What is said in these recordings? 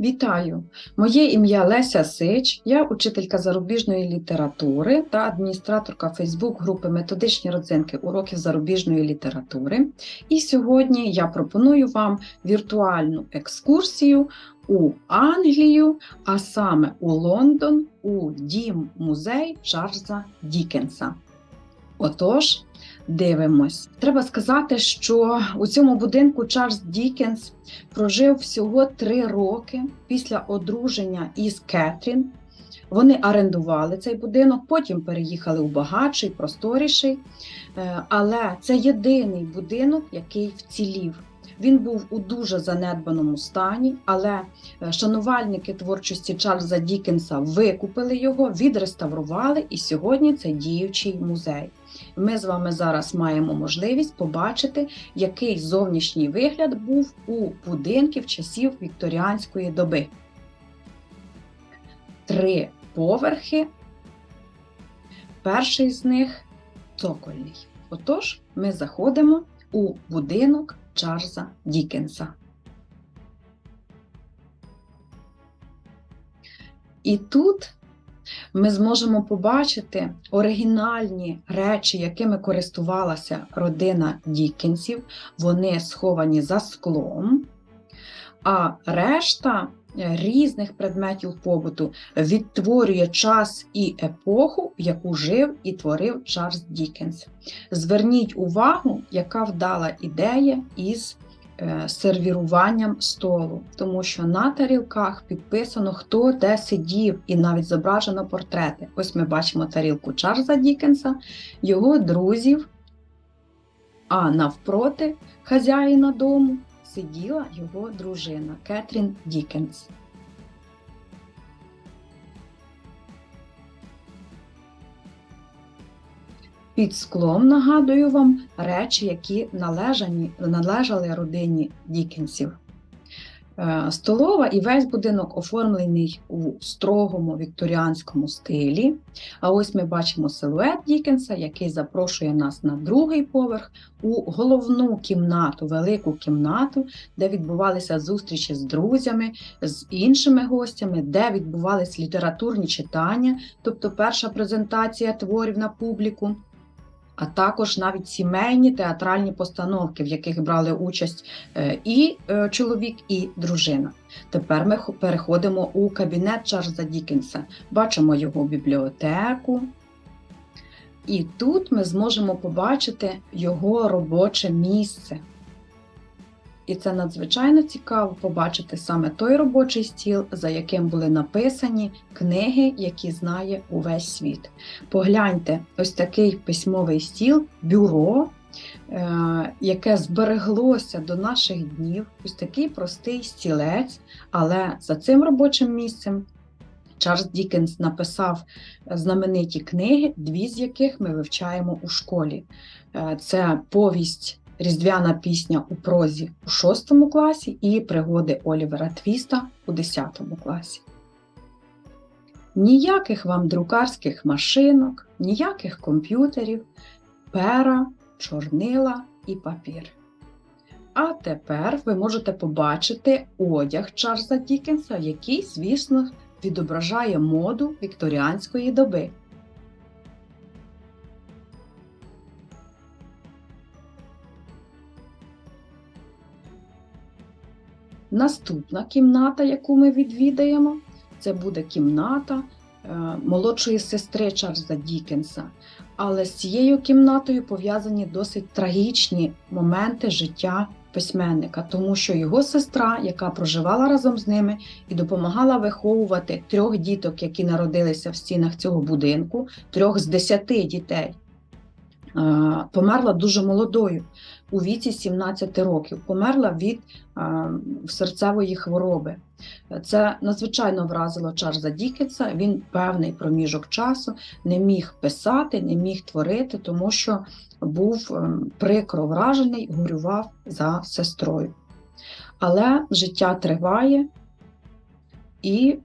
Вітаю! Моє ім'я Леся Сич, я учителька зарубіжної літератури та адміністраторка Фейсбук групи Методичні родзинки уроків зарубіжної літератури. І сьогодні я пропоную вам віртуальну екскурсію у Англію, а саме у Лондон, у дім музей Чарльза Дікенса. Отож, дивимось. Треба сказати, що у цьому будинку Чарльз Дікенс прожив всього три роки після одруження із Кетрін. Вони орендували цей будинок, потім переїхали у багатший, просторіший. Е, Але це єдиний будинок, який вцілів. Він був у дуже занедбаному стані, але е, шанувальники творчості Чарльза Дікенса викупили його, відреставрували, і сьогодні це діючий музей. Ми з вами зараз маємо можливість побачити, який зовнішній вигляд був у будинків часів вікторіанської доби. Три поверхи. Перший з них цокольний. Отож, ми заходимо у будинок Чарльза Дікенса. І тут ми зможемо побачити оригінальні речі, якими користувалася родина Дікенсів. Вони сховані за склом, а решта різних предметів побуту відтворює час і епоху, в яку жив і творив Чарльз Дікенс. Зверніть увагу, яка вдала ідея із е, сервіруванням столу, тому що на тарілках підписано, хто де сидів, і навіть зображено портрети. Ось ми бачимо тарілку Чарльза Дікенса, його друзів, а навпроти хазяїна дому сиділа його дружина Кетрін Дікенс. Під склом нагадую вам речі, які належані, належали родині Дікенсів. Е, Столова і весь будинок оформлений у строгому вікторіанському стилі. А ось ми бачимо силует Дікенса, який запрошує нас на другий поверх у головну кімнату, велику кімнату, де відбувалися зустрічі з друзями, з іншими гостями, де відбувалися літературні читання, тобто перша презентація творів на публіку а також навіть сімейні театральні постановки, в яких брали участь е, і е, чоловік, і дружина. Тепер ми переходимо у кабінет Чарльза Дікенса, бачимо його бібліотеку. І тут ми зможемо побачити його робоче місце. І це надзвичайно цікаво побачити саме той робочий стіл, за яким були написані книги, які знає увесь світ. Погляньте, ось такий письмовий стіл, бюро, е, яке збереглося до наших днів, ось такий простий стілець, але за цим робочим місцем. Чарльз Дікенс написав знамениті книги, дві з яких ми вивчаємо у школі. Е, це повість Різдвяна пісня у прозі у 6 класі і пригоди Олівера Твіста у 10 класі. Ніяких вам друкарських машинок, ніяких комп'ютерів, пера, чорнила і папір. А тепер ви можете побачити одяг Чарльза Дікенса, який, звісно, відображає моду вікторіанської доби. Наступна кімната, яку ми відвідаємо, це буде кімната е, молодшої сестри Чарльза Дікенса. Але з цією кімнатою пов'язані досить трагічні моменти життя письменника, тому що його сестра, яка проживала разом з ними і допомагала виховувати трьох діток, які народилися в стінах цього будинку, трьох з десяти дітей. Е, померла дуже молодою у віці 17 років. Померла від серцевої хвороби. Це надзвичайно вразило Чарльза Дікенса. Він певний проміжок часу не міг писати, не міг творити, тому що був е, прикро вражений, горював за сестрою. Але життя триває, і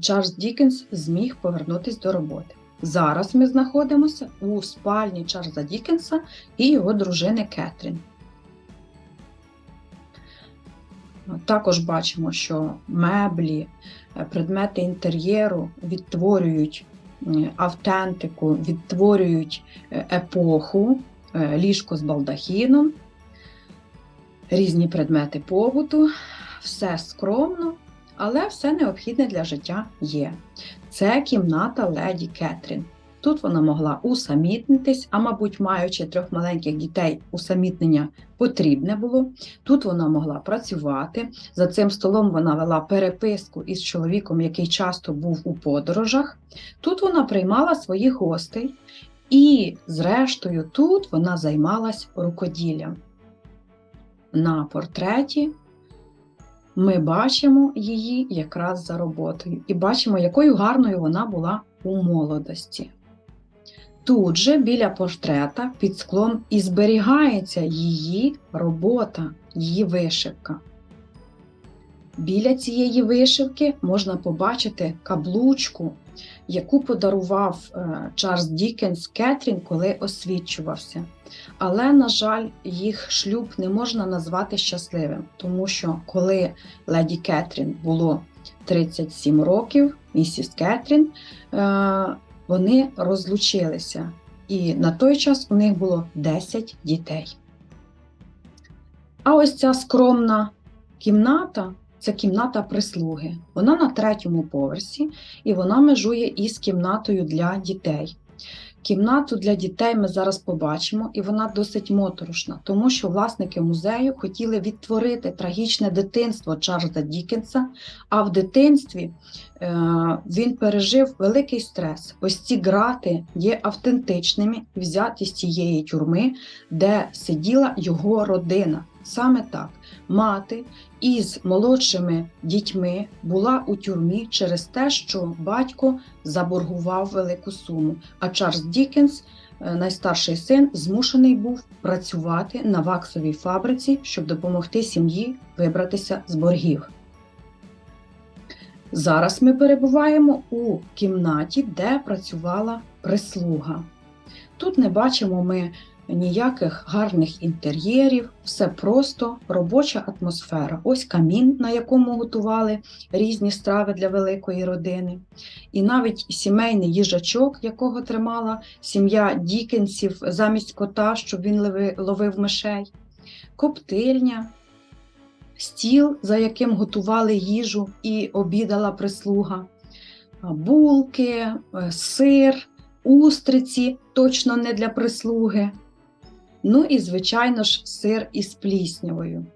Чарльз Дікенс зміг повернутися до роботи. Зараз ми знаходимося у спальні Чарльза Дікенса і його дружини Кетрін. Також бачимо, що меблі, е, предмети інтер'єру відтворюють автентику, відтворюють е, епоху, е, ліжко з балдахіном, різні предмети побуту, все скромно, але все необхідне для життя є. Це кімната леді Кетрін. Тут вона могла усамітнитись, а мабуть, маючи трьох маленьких дітей, усамітнення потрібне було. Тут вона могла працювати. За цим столом вона вела переписку із чоловіком, який часто був у подорожах. Тут вона приймала своїх гостей, і, зрештою, тут вона займалась рукоділлям. На портреті ми бачимо її якраз за роботою і бачимо, якою гарною вона була у молодості. Тут же біля портрета під склом і зберігається її робота, її вишивка. Біля цієї вишивки можна побачити каблучку, яку подарував е, Чарльз Дікенс Кетрін, коли освічувався. Але, на жаль, їх шлюб не можна назвати щасливим, тому що коли леді Кетрін було 37 років, місіс Кетрін, е, вони розлучилися. І на той час у них було 10 дітей. А ось ця скромна кімната це кімната прислуги. Вона на третьому поверсі і вона межує із кімнатою для дітей. Кімнату для дітей ми зараз побачимо, і вона досить моторошна, тому що власники музею хотіли відтворити трагічне дитинство Чарльза Дікенса, а в дитинстві е, він пережив великий стрес. Ось ці грати є автентичними, взяті з цієї тюрми, де сиділа його родина. Саме так, мати із молодшими дітьми була у тюрмі через те, що батько заборгував велику суму. А Чарльз Дікенс, е, найстарший син, змушений був працювати на ваксовій фабриці, щоб допомогти сім'ї вибратися з боргів. Зараз ми перебуваємо у кімнаті, де працювала прислуга. Тут не бачимо ми ніяких гарних інтер'єрів, все просто робоча атмосфера. Ось камін, на якому готували різні страви для великої родини. І навіть сімейний їжачок, якого тримала сім'я Дікенсів замість кота, щоб він ловив мишей, коптильня. Стіл, за яким готували їжу і обідала прислуга, булки, е, сир, устриці точно не для прислуги. Ну і, звичайно ж, сир із пліснявою.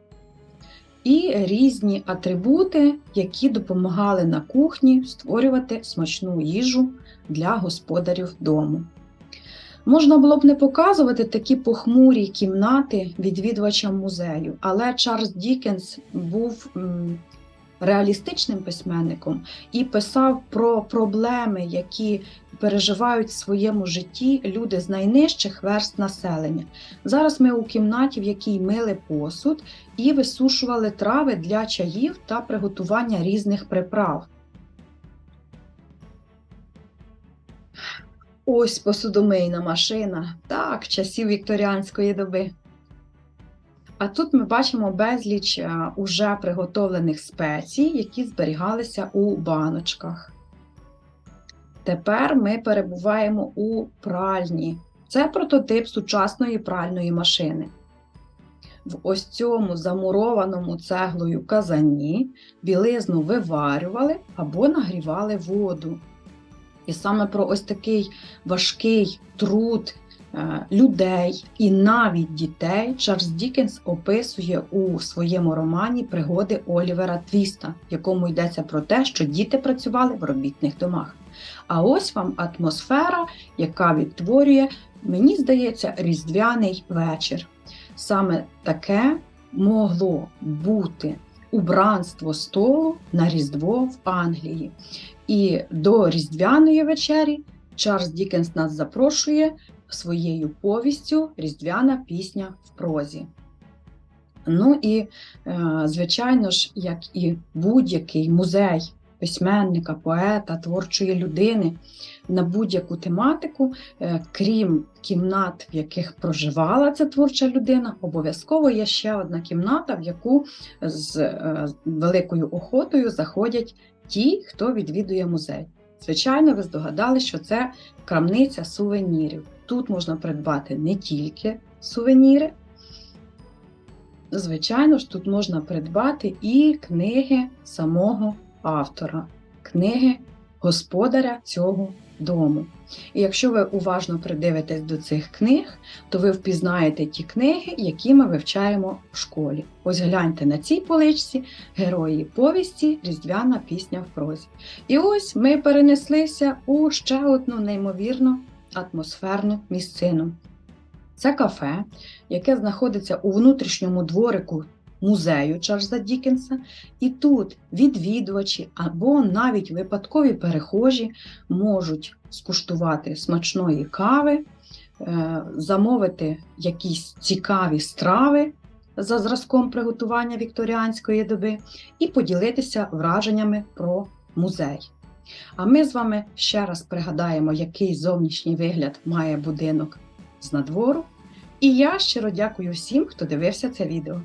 І різні атрибути, які допомагали на кухні створювати смачну їжу для господарів дому. Можна було б не показувати такі похмурі кімнати відвідувачам музею, але Чарльз Дікенс був реалістичним письменником і писав про проблеми, які переживають в своєму житті люди з найнижчих верст населення. Зараз ми у кімнаті, в якій мили посуд і висушували трави для чаїв та приготування різних приправ. Ось посудомийна машина, так, часів вікторіанської доби. А тут ми бачимо безліч уже приготовлених спецій, які зберігалися у баночках. Тепер ми перебуваємо у пральні. Це прототип сучасної пральної машини. В ось цьому замурованому цеглою казані білизну виварювали або нагрівали воду. І саме про ось такий важкий труд е, людей і навіть дітей Чарльз Дікенс описує у своєму романі Пригоди Олівера Твіста, в якому йдеться про те, що діти працювали в робітних домах. А ось вам атмосфера, яка відтворює, мені здається, різдвяний вечір. Саме таке могло бути убранство столу на Різдво в Англії. І до Різдвяної вечері Чарльз Дікенс нас запрошує своєю повістю Різдвяна пісня в прозі. Ну і, е, звичайно ж, як і будь-який музей письменника, поета, творчої людини на будь-яку тематику, е, крім кімнат, в яких проживала ця творча людина, обов'язково є ще одна кімната, в яку з е, великою охотою заходять ті, хто відвідує музей. Звичайно, ви здогадалися, що це крамниця сувенірів. Тут можна придбати не тільки сувеніри, звичайно ж, тут можна придбати і книги самого автора, книги господаря цього дому. І якщо ви уважно придивитесь до цих книг, то ви впізнаєте ті книги, які ми вивчаємо в школі. Ось гляньте на цій поличці герої повісті, різдвяна пісня в прозі. І ось ми перенеслися у ще одну неймовірну атмосферну місцину. Це кафе, яке знаходиться у внутрішньому дворику музею Чарльза Дікенса, і тут відвідувачі або навіть випадкові перехожі можуть скуштувати смачної кави, е, замовити якісь цікаві страви за зразком приготування вікторіанської доби і поділитися враженнями про музей. А ми з вами ще раз пригадаємо, який зовнішній вигляд має будинок з надвору. І я щиро дякую всім, хто дивився це відео.